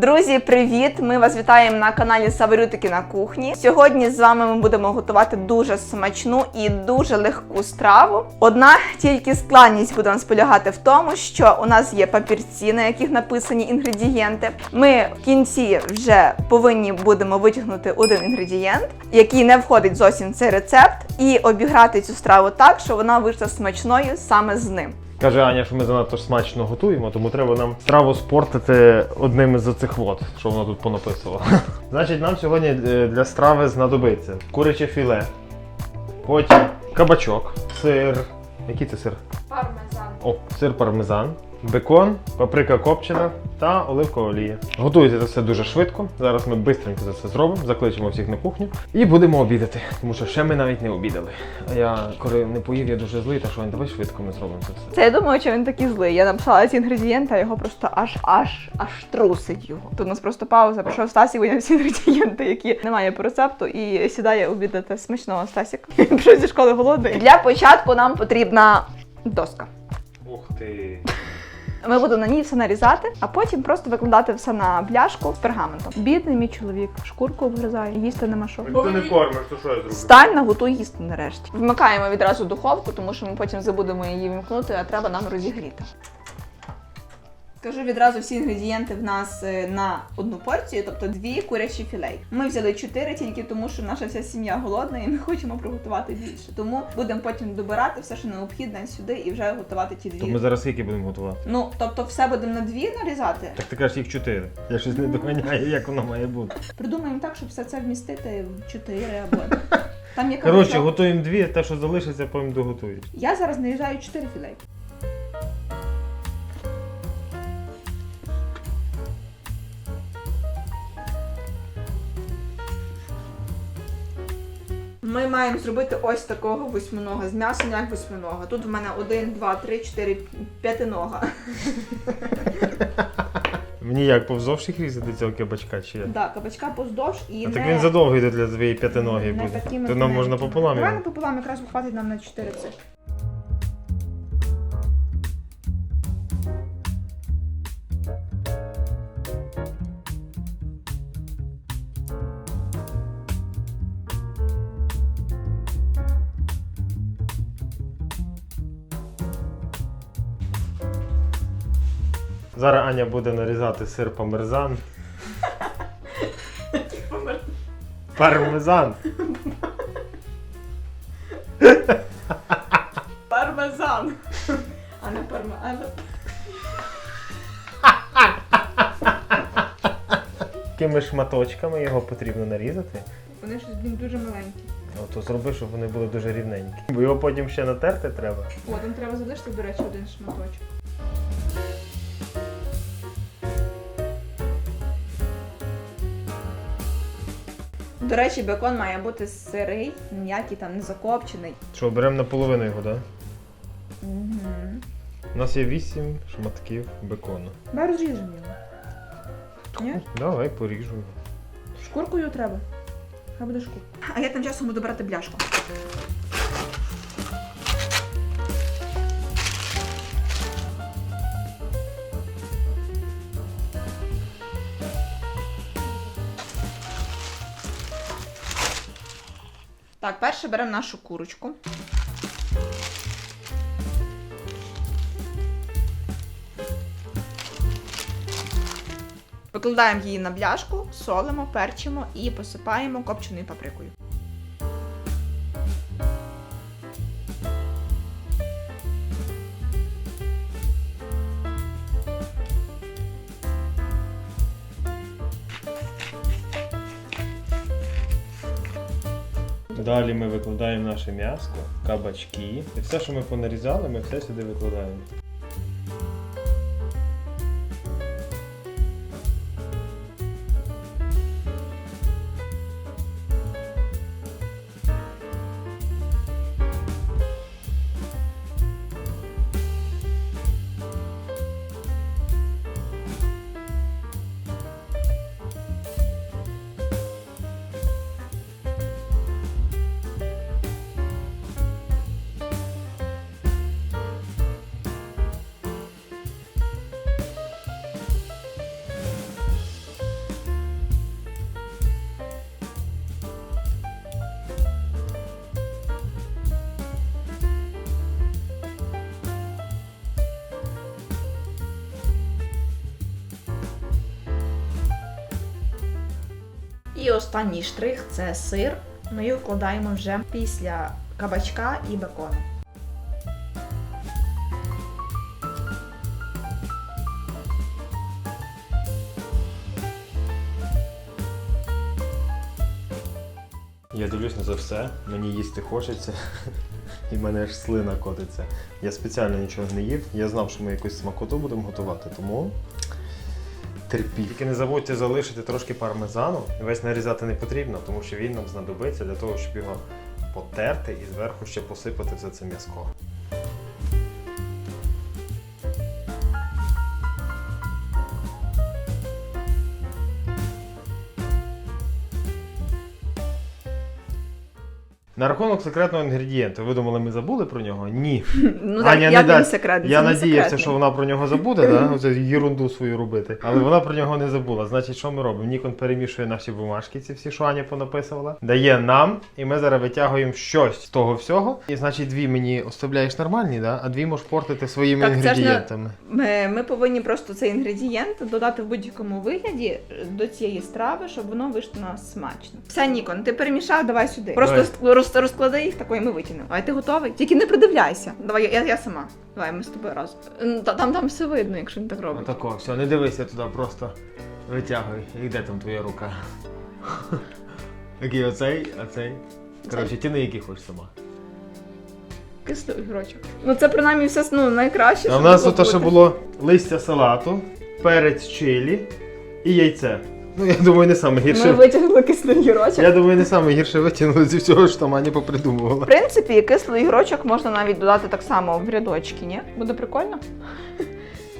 Друзі, привіт! Ми вас вітаємо на каналі Саварютики на кухні. Сьогодні з вами ми будемо готувати дуже смачну і дуже легку страву. Одна тільки складність буде нас полягати в тому, що у нас є папірці, на яких написані інгредієнти. Ми в кінці вже повинні будемо витягнути один інгредієнт, який не входить зовсім в цей рецепт, і обіграти цю страву так, щоб вона вийшла смачною саме з ним. Каже Аня, що ми занадто ж смачно готуємо, тому треба нам страву спортити одним із оцих вод, що воно тут понаписувала. Значить, нам сьогодні е, для страви знадобиться куряче філе, потім кабачок, сир. Який це сир? Пармезан. О, сир пармезан, бекон, паприка копчена та оливкова олія. Готується це все дуже швидко. Зараз ми швидко це все зробимо, закличемо всіх на кухню і будемо обідати, тому що ще ми навіть не обідали. А я коли не поїв, я дуже злий, так що давай швидко ми зробимо це все. Це я думаю, що він такий злий. Я написала ці інгредієнти, а його просто аж аж аж трусить його. Тут у нас просто пауза. Прийшов Стасік, виняв всі інгредієнти, які немає по рецепту, і сідає обідати смачного Стасік. Пішов зі школи голодний. Для початку нам потрібна доска. Ух ти! Ми будемо на ній все нарізати, а потім просто викладати все на бляшку з пергаментом. Бідний мій чоловік, шкурку обгризає, їсти нема що. Ти не кормиш, то що я зроблю? Стань наготуй їсти нарешті. Вмикаємо відразу духовку, тому що ми потім забудемо її вімкнути, а треба нам розігріти. Кажу відразу всі інгредієнти в нас е, на одну порцію, тобто дві курячі філей. Ми взяли чотири тільки тому, що наша вся сім'я голодна і ми хочемо приготувати більше. Тому будемо потім добирати все, що необхідне сюди, і вже готувати ті То дві. ми зараз скільки будемо готувати? Ну тобто, все будемо на дві нарізати. Так ти кажеш їх чотири. Я щось не доганяю, як воно має бути. Придумаємо так, щоб все це вмістити в чотири або там є Коротше, готуємо дві, те, що залишиться, потім доготуєш. Я зараз нарізаю чотири філей. Ми маємо зробити ось такого восьминога з м'ясом, як восьминога. Тут в мене один, два, три, чотири, п'ятинога. Мені як повздовж їх різати цього кабачка чи як? Так, кабачка поздовж і А не... так він задовгий для твоєї п'ятиноги не буде. такими То нам можна пополам його. пополам, якраз хватить нам на чотири цих. Зараз Аня буде нарізати сир пармезан. Пармезан. Пармезан. А не пармезан. Такими шматочками його потрібно нарізати. Вони щось блін, дуже маленькі. Ото зроби, щоб вони були дуже рівненькі. Бо його потім ще натерти треба. О, там треба залишити, до речі, один шматочок. До речі, бекон має бути сирий, ніякий там не закопчений. Що, беремо наполовину його, так? Угу. У нас є 8 шматків бекону. Давай розріжемо його. Ні? Давай поріжу його. Шкуркою треба. Хай буде шкурка. А я тим часом буду брати бляшку. Так, перше беремо нашу курочку. Викладаємо її на бляшку, солимо, перчимо і посипаємо копченою паприкою. Далі ми викладаємо наше м'ясо, кабачки. І все, що ми понарізали, ми все сюди викладаємо. І останній штрих це сир. Ми його вкладаємо вже після кабачка і бекону. Я дивлюсь на це все, мені їсти хочеться, і в мене аж слина котиться. Я спеціально нічого не їв, я знав, що ми якусь смакоту будемо готувати, тому терпіть. Тільки не забудьте залишити трошки пармезану. Весь нарізати не потрібно, тому що він нам знадобиться для того, щоб його потерти і зверху ще посипати все це м'язко. На рахунок секретного інгредієнту, ви думали, ми забули про нього? Ні. Ну Аня не як він дасть. секретний? Я Це не надіявся, секретний. що вона про нього забуде, да? Оце єрунду свою робити. Але вона про нього не забула. Значить, що ми робимо? Нікон перемішує наші бумажки, ці всі, що Аня понаписувала, дає нам, і ми зараз витягуємо щось з того всього. І значить, дві мені оставляєш нормальні, да? а дві можеш портити своїми Так, це ж не- інгредієнтами. Ми, ми повинні просто цей інгредієнт додати в будь-якому вигляді до цієї страви, щоб воно вийшло на смачно. Все, Нікон, ти перемішав, давай сюди. Просто Давай. роз, розклади їх такої, ми витягнемо. А ти готовий? Тільки не придивляйся. Давай, я, я сама. Давай, ми з тобою разом. Та, там, там все видно, якщо не так робиш. Отако, все, не дивися туди, просто витягуй. І де там твоя рука? Який оцей, а цей. Коротше, тяни, який хочеш сама. Кислий огірочок. Ну це принаймні все ну, найкраще. А що в нас могло тут ще бути. було листя салату, перець чилі і яйце. Ну, я думаю, не саме Ми гірше. витягнули кислий огірочок. Я думаю, не саме гірше витягнули зі всього, що там Аня попридумувала. В принципі, кислий огірочок можна навіть додати так само в рядочки, ні? Буде прикольно?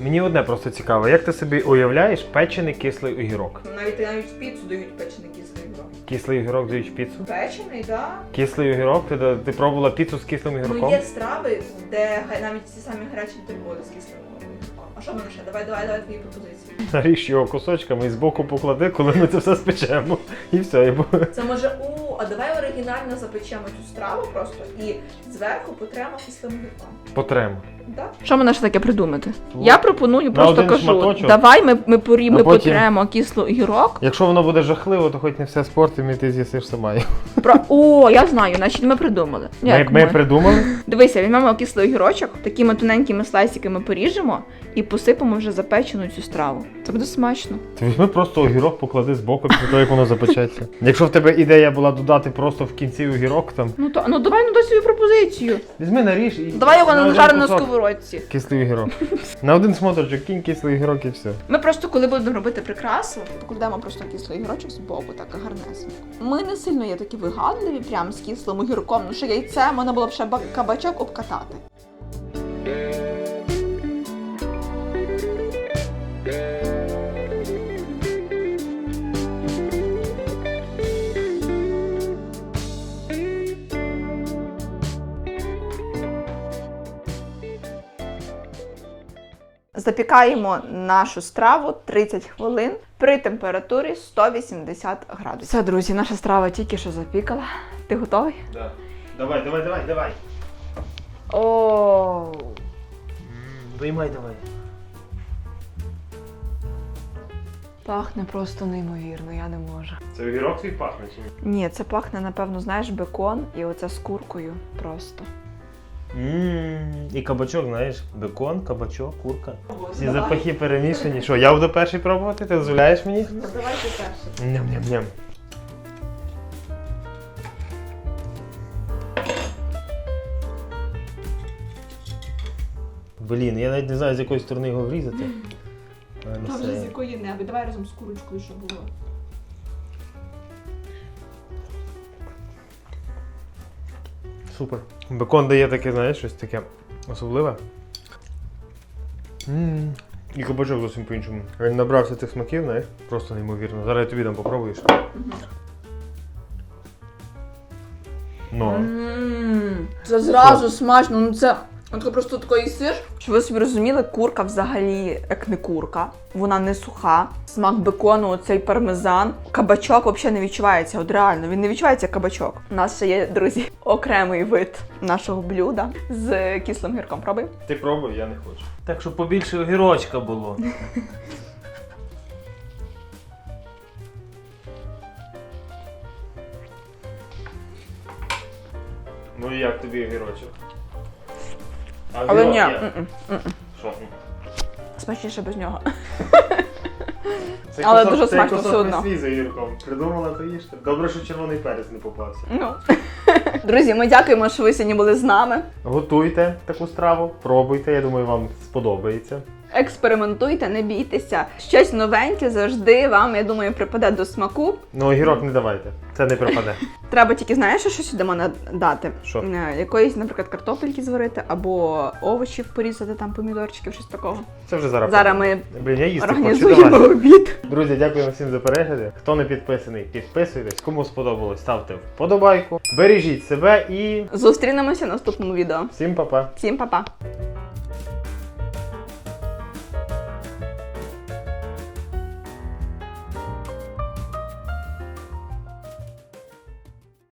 Мені одне просто цікаво, як ти собі уявляєш печений кислий огірок? Навіть навіть в піцу дають печений кислий огірок. Кислий огірок дають в піцу? Печений, так. Кислий огірок? Ти, ти пробувала піцу з кислим огірком? Ну є страви, де навіть ці самі гарячі бутерброди з кислим огірком. А що ми ще? Давай, давай, давай твої пропозиції. Наріж його кусочками і збоку поклади, коли ми це все спечемо. І все, і буде. Це може, у, а давай оригінально запечемо цю страву просто і зверху потремо кислим огірком. Потремо. Що мене ще таке придумати? Я пропоную на просто один кажу, шматочок. давай ми, ми, порі, А ми потім- потремо кисло огірок. Якщо воно буде жахливо, то хоч не все спорт, і ти з'їсиш сама. Про... О, я знаю, значить ми придумали. Ми, Як ми придумали. Дивися, візьмемо кислий огірочок, такими тоненькими слайсиками поріжемо і посипемо вже запечену цю страву. Це буде смачно. Ти візьми просто огірок, поклади збоку після того, як воно запечеться. Якщо в тебе ідея була додати просто в кінці огірок, там Ну то ну давай ну дай свою пропозицію. візьми наріж і. Давай його один нажаримо на сковородці. Кислий огірок. На один смотрочок кінь кислий огірок і все. Ми просто, коли будемо робити прикрасу, покладемо просто кислий огірочок з боку, так гарнесенько. Ми не сильно є такі вигадливі, прям з кислим огірком. Ну ще яйце можна було б ще кабачок обкатати. Запікаємо нашу страву 30 хвилин при температурі 180 градусів. Все, друзі, наша страва тільки що запікала. Ти готовий? Да. Давай, давай, давай, давай. О, Виймай давай. пахне просто неймовірно, я не можу. Це огірок твій пахне чи ні? Ні, це пахне, напевно, знаєш, бекон і оце з куркою просто. Ммм, і кабачок, знаєш, бекон, кабачок, курка. Всі запахи перемішані. Що, я буду перший пробувати? Ти дозволяєш мені? Давайте перше. Ням-ням-ням. Блін, я навіть не знаю, з якої сторони його врізати. А, ну Добре, з якої небудь. Давай разом з курочкою, щоб було. Супер. Бекон дає таке, знаєш, щось таке особливе. м І кабачок зовсім по-іншому. Він набрався цих смаків, знаєш, просто неймовірно. Зараз я тобі там попробуєш. Ну. Ммм, Це зразу смачно. Ну це Отко просто такий сир. Щоб ви собі розуміли, курка взагалі як не курка, вона не суха. Смак бекону, цей пармезан. Кабачок взагалі не відчувається. От реально, він не відчувається як кабачок. У нас ще є, друзі, окремий вид нашого блюда з кислим гірком. Пробуй. Ти пробуй, я не хочу. Так щоб побільше огірочка було. Ну і як тобі огірочок? А Але ні, м-м, м-м. Що? смачніше без нього. Цей Але кусок- дуже цей смачно кусок все одно. не свій за Юрком. Придумала, то їжте. Добре, що червоний перець не попався. Ну. Друзі, ми дякуємо, що ви сьогодні були з нами. Готуйте таку страву, пробуйте, я думаю, вам сподобається. Експериментуйте, не бійтеся. Щось новеньке завжди вам, я думаю, припаде до смаку. Ну, огірок не давайте, це не пропаде. Треба тільки, знаєш, що сюди можна дати? Що? Е, Якоїсь, наприклад, картопельки зварити або овочів порізати, там помідорчиків, щось такого. Це вже зараз. Зараз ми Блін, я їсти хочу, організуємо давай. обід. Друзі, дякуємо всім за перегляди. Хто не підписаний, підписуйтесь. Кому сподобалось, ставте вподобайку. Бережіть себе і Зустрінемося в наступному відео. всім па-па. Всім па-па!